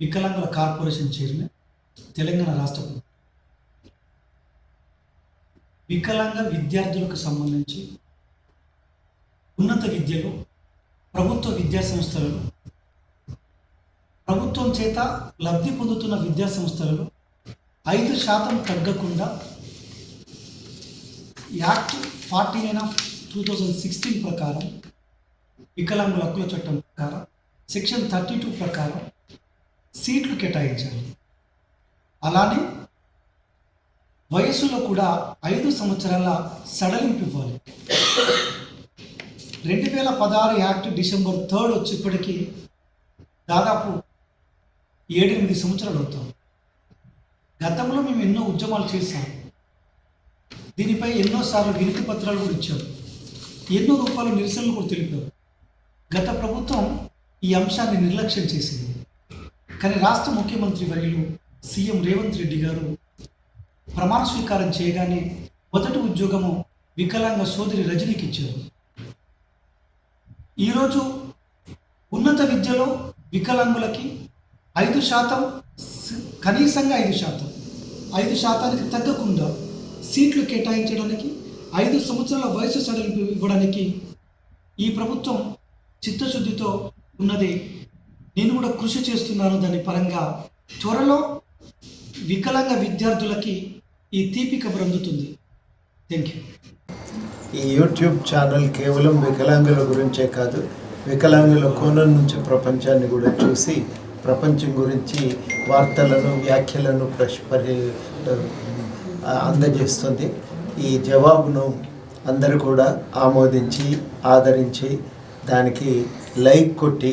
వికలాంగుల corporation chairman Telangana రాష్ట్ర ప్రభుత్వం. వికలాంగ విద్యార్థులకు సంబంధించి ఉన్నత విద్యలో ప్రభుత్వ విద్యా సంస్థలలో ప్రభుత్వం చేత లబ్ధి పొందుతున్న విద్యా సంస్థలలో ఐదు శాతం తగ్గకుండా act forty nine of two thousand sixteen ప్రకారం వికలాంగుల హక్కుల చట్టం ప్రకారం సెక్షన్ థర్టీ టూ ప్రకారం సీట్లు కేటాయించాలి. అలానే వయసులో కూడా ఐదు సంవత్సరాల సడలింపు ఇవ్వాలి. రెండు వేల పదహారు యాక్ట్ డిసెంబర్ థర్డ్ వచ్చేప్పటికీ దాదాపు ఏడెనిమిది సంవత్సరాలు అవుతాం. గతంలో మేము ఎన్నో ఉద్యమాలు చేశాం. దీనిపై ఎన్నోసార్లు వినతి పత్రాలు కూడా ఇచ్చారు. ఎన్నో రూపాయల నిరసనలు కూడా తెలిపారు. గత ప్రభుత్వం ఈ అంశాన్ని నిర్లక్ష్యం చేసింది. కానీ రాష్ట్ర ముఖ్యమంత్రి వర్యులు సీఎం రేవంత్ రెడ్డి గారు ప్రమాణ స్వీకారం చేయగానే మొదటి ఉద్యోగము వికలాంగ సోదరి రజనీకి ఇచ్చారు. ఈరోజు ఉన్నత విద్యలో వికలాంగులకి ఐదు శాతం కనీసంగా ఐదు శాతం. ఐదు శాతానికి తగ్గకుండా సీట్లు కేటాయించడానికి ఐదు సంవత్సరాల వయసు సడలింపు ఇవ్వడానికి ఈ ప్రభుత్వం చిత్తశుద్ధితో ఉన్నది. నేను కూడా కృషి చేస్తున్నాను దాని పరంగా. త్వరలో వికలాంగ విద్యార్థులకి ఈ తీపి కబురు అందుతుంది థ్యాంక్ యూ ఈ యూట్యూబ్ ఛానల్ కేవలం వికలాంగుల గురించే కాదు వికలాంగుల కోణం నుంచి ప్రపంచాన్ని కూడా చూసి ప్రపంచం గురించి వార్తలను వ్యాఖ్యలను ప్రశ్ పరి అందజేస్తుంది. ఈ జవాబును అందరూ కూడా ఆమోదించి ఆదరించి దానికి లైక్ కొట్టి